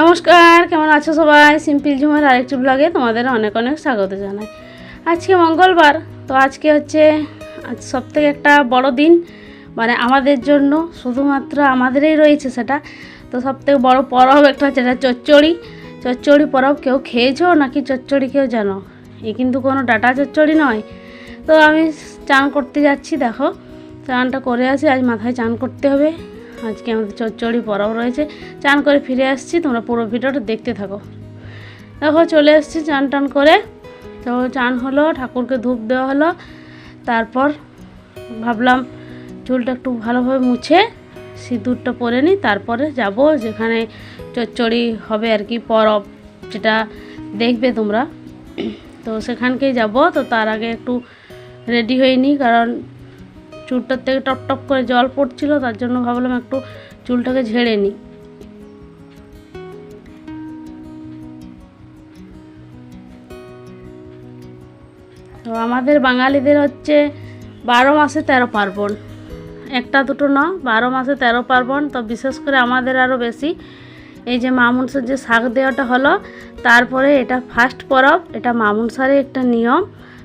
নমস্কার, কেমন আছো সবাই? সিম্পল ঝুমার আরেকটি ব্লগে তোমাদের অনেক অনেক স্বাগত জানাই। আজকে মঙ্গলবার, তো আজকে হচ্ছে সব থেকে একটা বড় দিন মানে আমাদের জন্য, শুধুমাত্র আমাদেরই রয়েছে সেটা। তো সব থেকে বড়ো পরব একটা হচ্ছে এটা চচ্চড়ি। চচ্চড়ি পরব কেউ খেয়েছো নাকি চচ্চড়ি কেউ জানো? এ কিন্তু কোনো ডাটা চচ্চড়ি নয়। তো আমি চান করতে যাচ্ছি, দেখো। চানটা করে আসি, আজ মাথায় চান করতে হবে। আজকে আমাদের চচ্চড়ি পরব রয়েছে। চান করে ফিরে আসছি, তোমরা পুরো ভিডিওটা দেখতে থাকো। দেখো, চলে এসেছি চান টান করে। তো চান হলো, ঠাকুরকে ধূপ দেওয়া হলো। তারপর ভাবলাম চুলটা একটু ভালোভাবে মুছে সিঁদুরটা পরে নিই, তারপরে যাব যেখানে চচ্চড়ি হবে আর কি, পরব, যেটা দেখবে তোমরা। তো সেখানকেই যাব। তো তার আগে একটু রেডি হয়ে নিই, কারণ চুলটার থেকে টপ টপ করে জল পড়ছিল, তার জন্য ভাবলাম একটু চুলটাকে ঝেড়ে নিই। তো আমাদের বাঙালিদের হচ্ছে বারো মাসে তেরো পার্বণ। একটা দুটো না, বারো মাসে তেরো পার্বণ, তো বিশেষ করে আমাদের আরও বেশি। এই যে মামুনসার যে শাক দেওয়াটা হলো, তারপরে এটা ফার্স্ট পরব, এটা মামুনসারের একটা নিয়ম,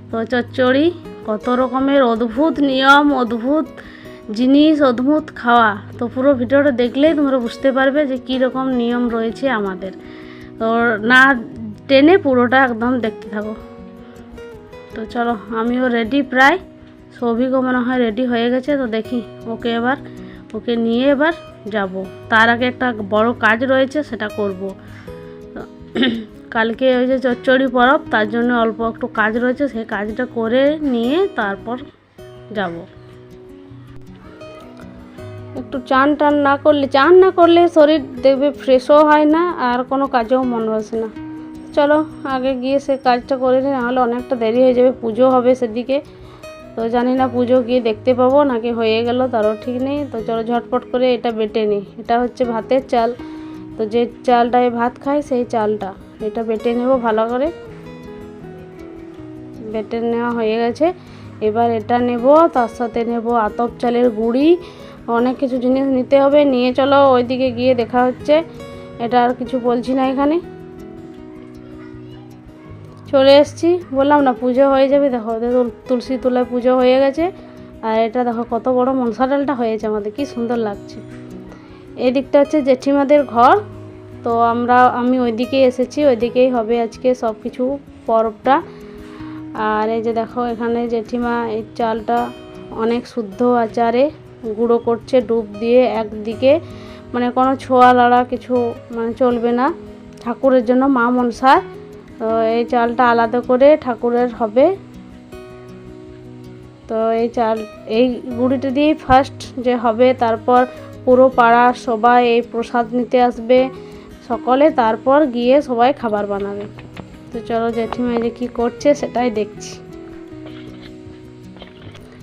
তো চচ্চড়ি কত রকমের অদ্ভুত নিয়ম, অদ্ভুত জিনিস, অদ্ভুত খাওয়া। তো পুরো ভিডিওটা দেখলেই তোমরা বুঝতে পারবে যে কী রকম নিয়ম রয়েছে আমাদের। তো না টেনে পুরোটা একদম দেখতে থাকো। তো চলো, আমিও রেডি প্রায়। সৌভিকও মনে হয় রেডি হয়ে গেছে, তো দেখি ওকে এবার, ওকে নিয়ে এবার যাব। তার আগে একটা বড় কাজ রয়েছে, সেটা করব। কালকে ওই যে চচ্চড়ি পরব তার জন্য অল্প একটু কাজ রয়েছে, সেই কাজটা করে নিয়ে তারপর যাব। একটু চান টান না করলে, চান না করলে শরীর দেখবে ফ্রেশও হয় না, আর কোনো কাজেও মন বসে না। চলো, আগে গিয়ে সে কাজটা করে নিই নাহলে অনেকটা দেরি হয়ে যাবে, পুজো হবে সেদিকে। তো জানি না পুজো গিয়ে দেখতে পাবো, নাকি হয়ে গেল তারও ঠিক নেই। তো চলো ঝটপট করে এটা বেটে নিই এটা হচ্ছে ভাতের চাল। তো যে চালটায় ভাত খাই সেই চালটা। এটা বেটে নেব ভালো করে। বেটে নেওয়া হয়ে গেছে। এবার এটা নেব, তার সাথে নেব আতপ চালের গুঁড়ি। অনেক কিছু জিনিস নিতে হবে। নিয়ে চলো ওইদিকে গিয়ে দেখা হচ্ছে। এটা আর কিছু বলছি না এখানে। চলে এসেছি। বললাম না, পুজো হয়ে যাবে। দেখো তুলসী তলায় পুজো হয়ে গেছে। আর এটা দেখো, কত বড় মনসা ডালটা হয়েছে আমাদের। কি সুন্দর লাগছে। এই দিকটা হচ্ছে জেঠিমাদের ঘর। তো আমরা, আমি ওইদিকে এসেছি, ওইদিকেই হবে আজকে সব কিছু পরবটা। আর এই যে দেখো, এখানে জেঠিমা এই চালটা অনেক শুদ্ধ আচারে গুঁড়ো করছে ডুব দিয়ে একদিকে। মানে কোনো ছোঁয়া লড়া কিছু মানে চলবে না ঠাকুরের জন্য, মা মনসার তো এই চালটা আলাদা করে ঠাকুরের হবে। তো এই চাল, এই গুঁড়িটা দিয়েই ফার্স্ট যে হবে, তারপর পুরো পাড়া সবাই এই প্রসাদ নিতে আসবে। সকলে তারপর গিয়ে সবাই খাবার বানাবে। তো চলো জেঠিমা যে কী করছে সেটাই দেখছি।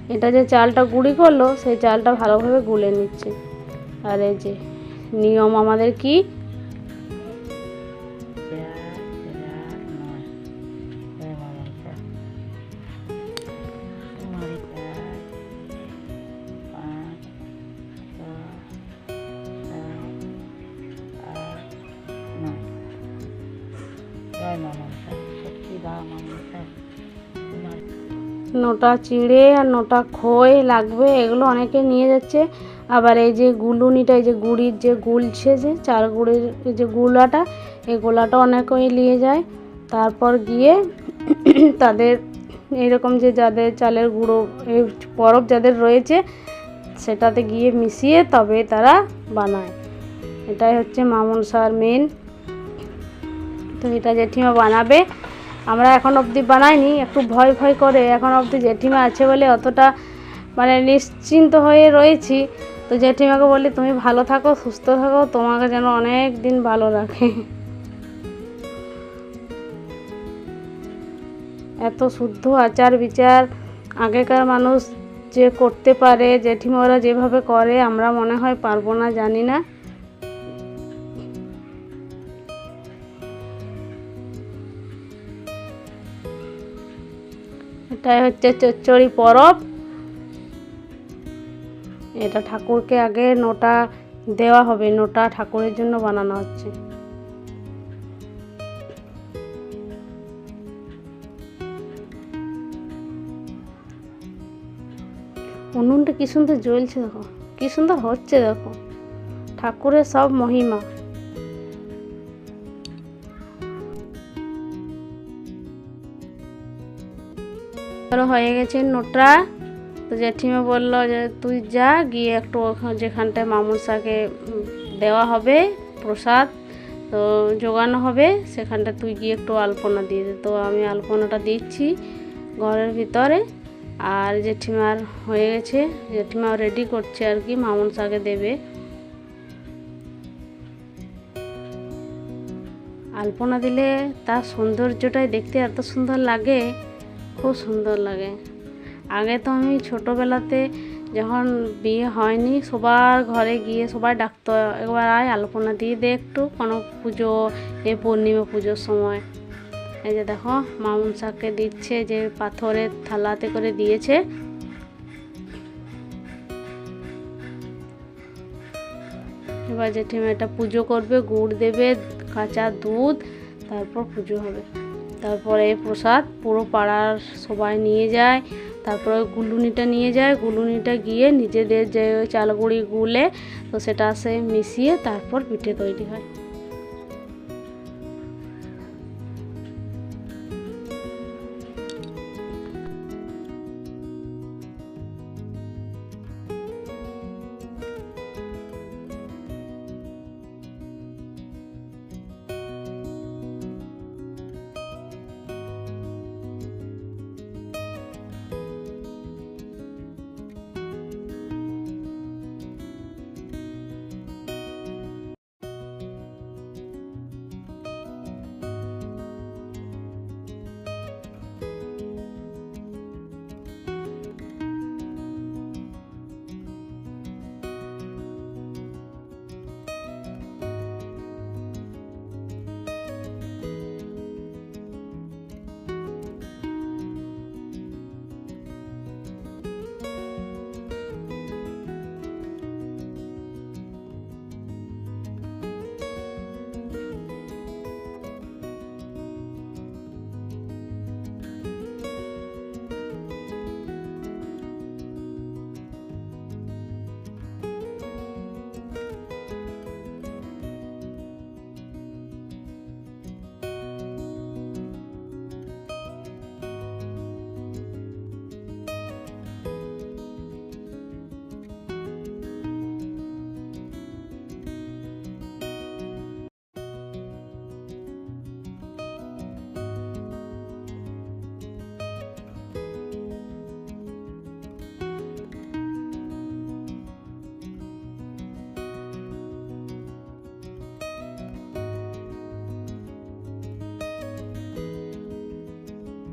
এটা যে চালটা গুঁড়ি করল, সেই চালটা ভালোভাবে গুলে নিচ্ছে। আর এই যে নিয়ম আমাদের কি? নোটা চিড়ে আর নোটা খই লাগবে, এগুলো অনেকে নিয়ে যাচ্ছে। আবার এই যে গুলুনিটা, এই যে গুড়ির যে গুলছে যে, চার গুড়ির যে গুলাটা, এই গোলাটা অনেকেই নিয়ে যায়। তারপর গিয়ে তাদের এইরকম যে যাদের চালের গুঁড়ো, এই পরব যাদের রয়েছে, সেটাতে গিয়ে মিশিয়ে তবে তারা বানায়। এটাই হচ্ছে মামুন সার মেন তো এটা জেঠিমা বানাবে। আমরা এখন অবধি বানাইনি, একটু ভয় ভয় করে এখন অবধি জেঠিমা আছে বলে অতটা মানে নিশ্চিন্ত হয়ে রয়েছি। তো জেঠিমাকে বলি, তুমি ভালো থাকো, সুস্থ থাকো, তোমাকে যেন অনেক দিন ভালো রাখে। এত শুদ্ধ আচার বিচার আগেকার মানুষ যে করতে পারে জেঠিমারা যেভাবে করে, আমরা মনে হয় পারব না, জানি না। এটাই হচ্ছে চচ্চড়ি পরব। এটা ঠাকুরকে আগে নোটা দেওয়া হবে, নোটা ঠাকুরের জন্য বানানো হচ্ছে। উনুনটা কি সুন্দর জ্বলছে দেখো, কি সুন্দর হচ্ছে দেখো। ঠাকুরের সব মহিমা। ধরো হয়ে গেছে নোটা তো জেঠিমা বলল যে, তুই যা, গিয়ে একটু যেখানটায় মামুসাকে দেওয়া হবে, প্রসাদ, তো জোগানো হবে সেখানটা তুই গিয়ে একটু আলপনা দিয়ে দে। তো আমি আলপনাটা দিচ্ছি ঘরের ভিতরে। আর জেঠিমার হয়ে গেছে। জেঠিমা রেডি করছে আর কি, মামুন শাকে দেবে। আলপনা দিলে তার সৌন্দর্যটাই দেখতে এত সুন্দর লাগে। খুব সুন্দর লাগে। আগে তো আমি ছোটোবেলাতে যখন বিয়ে হয়নি, সবার ঘরে গিয়ে সবাই ডাকতো, একবার আয়, আলপনা দিয়ে দে একটু কোনো পুজো, এই পূর্ণিমা পুজোর সময়। এই যে দেখো, মামুন শাককে দিচ্ছে, যে পাথরের থালাতে করে দিয়েছে। এবার জেঠিমা এটা পুজো করবে, গুড় দেবে, কাঁচা দুধ, তারপর পুজো হবে। তারপরে প্রসাদ পুরো পাড়ার সবাই নিয়ে যায়, তারপরে গুলুনিটা নিয়ে যায় গুলুনিটা গিয়ে নিজেদের যে চালগুড়ি গুলে তো সেটা সে মিশিয়ে তারপর পিঠে তৈরি হয়।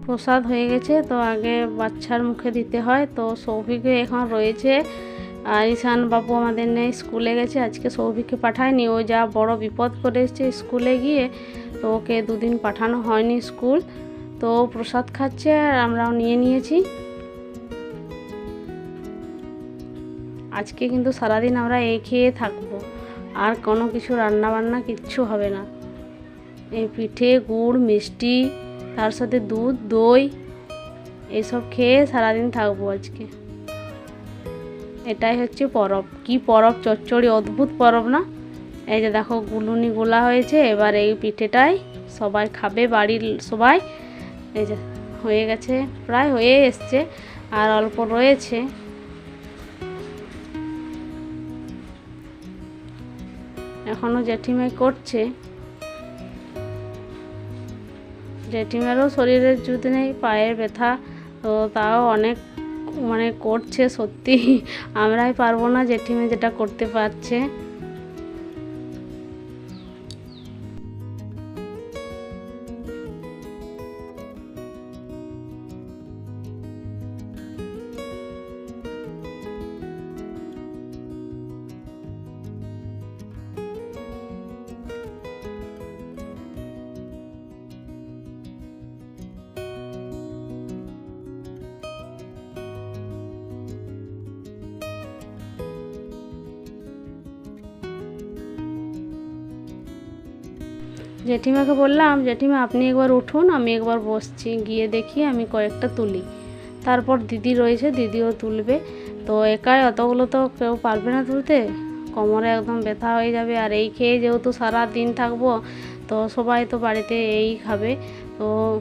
প্রসাদ হয়ে গেছে, তো আগে বাচ্চার মুখে দিতে হয়। তো সৌভিকে এখন রয়েছে। আর ঈশান বাবু আমাদের নেই স্কুলে গেছে, আজকে সৌভিককে পাঠায়নি। ও যা বড় বিপদ করে এসছে স্কুলে গিয়ে, তো ওকে দুদিন পাঠানো হয়নি স্কুল। তো প্রসাদ খাচ্ছে আর আমরাও নিয়ে নিয়েছি। আজকে কিন্তু সারাদিন আমরা এই খেয়ে থাকব। আর কোনো কিছু রান্না বান্না কিচ্ছু হবে না। এই পিঠে, গুড়, মিষ্টি তার সাথে দুধ, দই এইসব খেয়ে সারাদিন থাকব আজকে। এটাই হচ্ছে পরব। কি পরব? চচ্চড়ি, অদ্ভুত পরব না? এই যে দেখো, গুলুনি গোলা হয়েছে, এবার এই পিঠেটাই সবাই খাবে, বাড়ির সবাই। এই যে, হয়ে গেছে, প্রায় হয়ে এসছে, আর অল্প রয়েছে। এখনও জেঠিমাই করছে। জেঠিমারও শরীরের যদি নেই, পায়ের ব্যথা, তো তাও অনেক মানে করছে সত্যি। আমরাই পারব না জেঠিমা যেটা করতে পারছে। জেঠিমাকে বললাম, জেঠিমা, আপনি একবার উঠুন, আমি একবার বসছি, গিয়ে দেখি আমি কয়েকটা তুলি। তারপর দিদি রয়েছে, দিদিও তুলবে। তো একাই অতগুলো তো কেউ পারবে না তুলতে। কোমরে একদম ব্যথা হয়ে যাবে। আর এই খেয়ে যেহেতু সারা দিন থাকব, তো সবাই তো বাড়িতে এই খাবে। তো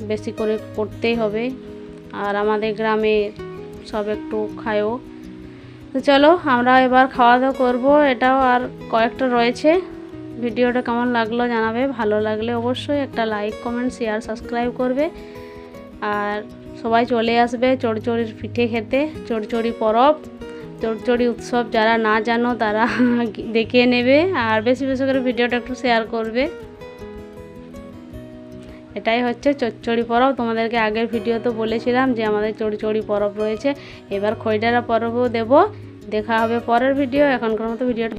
বেশি করে করতেই হবে। আর আমাদের গ্রামে সব একটু খায়ও। তো চলো, আমরা এবার খাওয়া দাওয়া করব। এটাও আর কয়েকটা রয়েছে। ভিডিওটা কেমন লাগল জানাবে, ভালো লাগলে অবশ্যই একটা লাইক কমেন্ট শেয়ার সাবস্ক্রাইব করবে। আর সবাই চলে আসবে চড়চড়ির পিঠে খেতে, চড়চড়ি পরব, চড়চড়ি উৎসব যারা না জানো তারা দেখে নেবে আর বেশি বেশি করে ভিডিওটা একটু শেয়ার করবে। এটাই হচ্ছে চচ্চড়ি পরব। তোমাদেরকে আগের ভিডিওতে বলেছিলাম যে আমাদের চড়চড়ি পরব রয়েছে। এবার খৈডারা পরবও দেব। দেখা হবে পরের ভিডিও এখনকার মতো ভিডিওটা